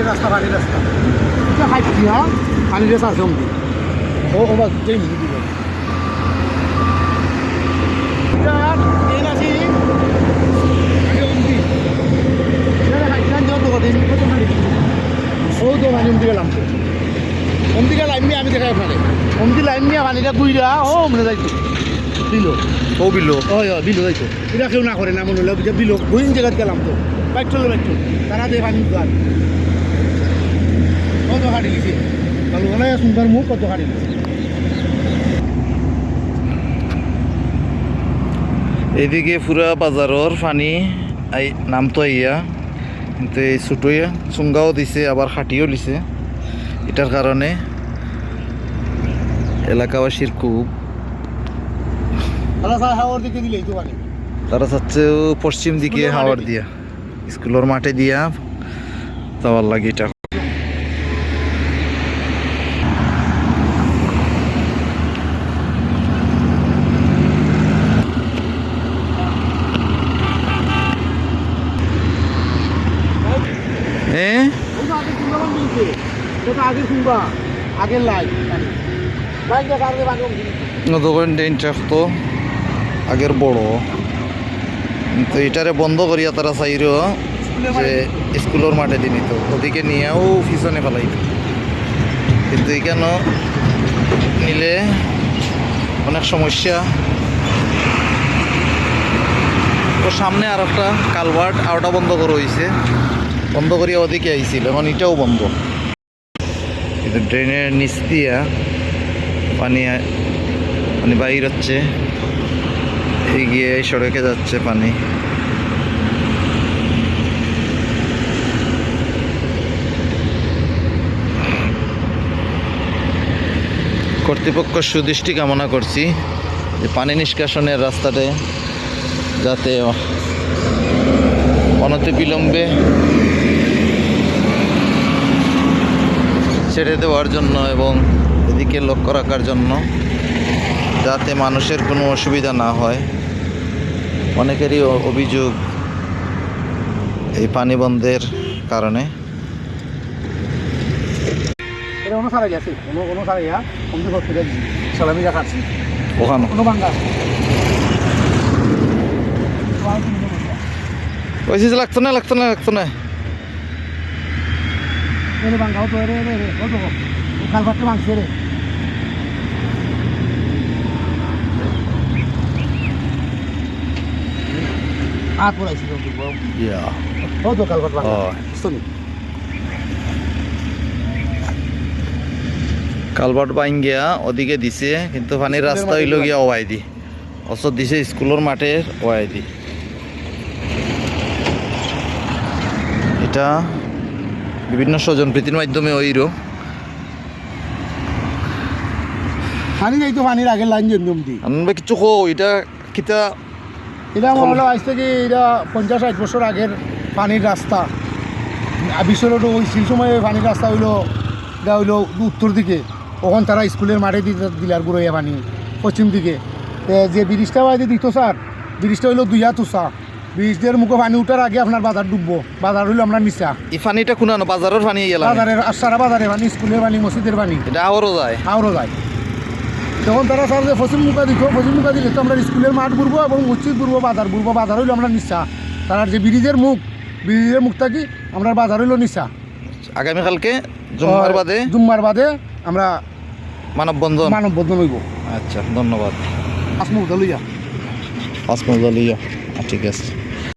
আগের রাস্তা পানির রাস্তা এটা হাইটছি হ্যাঁ পানির রাস্তা আছে অমনি ও ও বাস যেই মিনি পানি ও পানি তো অমনি আমি দেখাই আপনারে অমনি লাইন নিয়ে পানিটা গুইরা ও অমনে যাইতো দিল। ও বিলো। ওই বিলো যাইতো এটা কেউ না করে না মনে হলো বিলো বুঝিন জায়গায় গেলাম তো বাইক চলে বাইক চল। তারা দিয়ে পানি কত হাঁটি গেছে ভালো ভালো সুন্দর মুখ কত হাঁটি গেছে এদিকে পুরা বাজারর পানি আই নামতো ইয়া কিন্তু এই ছোটইয়া চুঙ্গাও দিছে আবার খাটিও দিছে এটার কারণে এলাকাবাসীর খুব তারা চাচ্ছে পশ্চিম দিকে হাওয়ার দিয়া। স্কুলের মাঠে দিয়া যাওয়ার লাগে এটা। ওই তো আগে মিলছে ওটা আগে শুনবা আগের দেখা আগে তো। বড়। কিন্তু এটারে বন্ধ করিয়া তারা চাইর যে স্কুলের মাঠে দিনি তো। ওদিকে নিয়েও পিছনে ফেলাই। কিন্তু এখানে নিলে অনেক সমস্যা। তো সামনে আর একটা কালভার্ট আওটা বন্ধ করা হয়েছে বন্ধ করিয়া ওদিকে আইছিল, এখন এটাও বন্ধ। কিন্তু ড্রেনের নিচ দিয়া পানি পানি বাইর হচ্ছে, এগিয়ে সড়কে যাচ্ছে পানি। কর্তৃপক্ষ সুদৃষ্টি কামনা করছি যে পানি নিষ্কাশনের রাস্তাতে যাতে অনতি ছেড়ে দেওয়ার জন্য এবং এদিকে লক্ষ্য রাখার জন্য যাতে মানুষের কোনো অসুবিধা না হয়। অনেকেরই অভিযোগ এই পানি বন্ধের কারণে। লাগতো না লাগতো না লাগতো না। কোনো বাঙ্গাও তো রে রে রে কত খাল ফাটতে মাংস রে হাত পড়াইছি ইয়া ও তো। শুনি কালভার্ট বাইন গিয়া ওদিকে দিছে কিন্তু পানির রাস্তা হইল গিয়া ওয়াই দি অসত দিছে স্কুলের মাঠের ওয়াই দি এটা বিভিন্ন স্বজন প্রীতির মাধ্যমে ওইরো পানি যাই তো পানির আগের লাইন জন্য দি আমরা কিছু কো এটা কিতা এটা আমার হলো আজ থেকে এটা পঞ্চাশ ষাট বছর আগের পানির রাস্তা। বিশ্ব রোড ওই সেই সময় পানির রাস্তা হইল এটা হইল উত্তর দিকে। তখন তারা স্কুলের মাঠে দিতে দিলার গুড়াইয়া পানি পশ্চিম দিকে। যে ব্রিজটা বাইরে দিত স্যার ব্রিজটা হইল দুইয়া তুষা। ব্রিজের মুখে পানি উঠার আগে আপনার বাজার ডুববো। বাজার হইল আমরা নিচা। এই পানিটা কোনানো বাজারের পানি গেলাম বাজারের সারা বাজারে পানি স্কুলের পানি মসজিদের পানি। এটা আওয়ারও যায়। হাওড়ও যায়। তখন তারা স্যার যে পশ্চিম মুখা দিত পশ্চিম মুখা দিলে তো আমরা স্কুলের মাঠ বুড়বো এবং মসজিদ বুড়বো বাজার বুড়বো বাজার হইল আমরা নিচা। তার যে ব্রিজের মুখ ব্রিজের মুখটা কি? আমরা বাজার হইল নিচা। আগামীকালকে জুম্মার বাদে জুম্মার বাদে আমরা মানববন্ধন। মানব বন্ধন হইব। আচ্ছা ধন্যবাদ। আসমুখ লইয়া। আসমুদ্দালিয়া ঠিক আছে।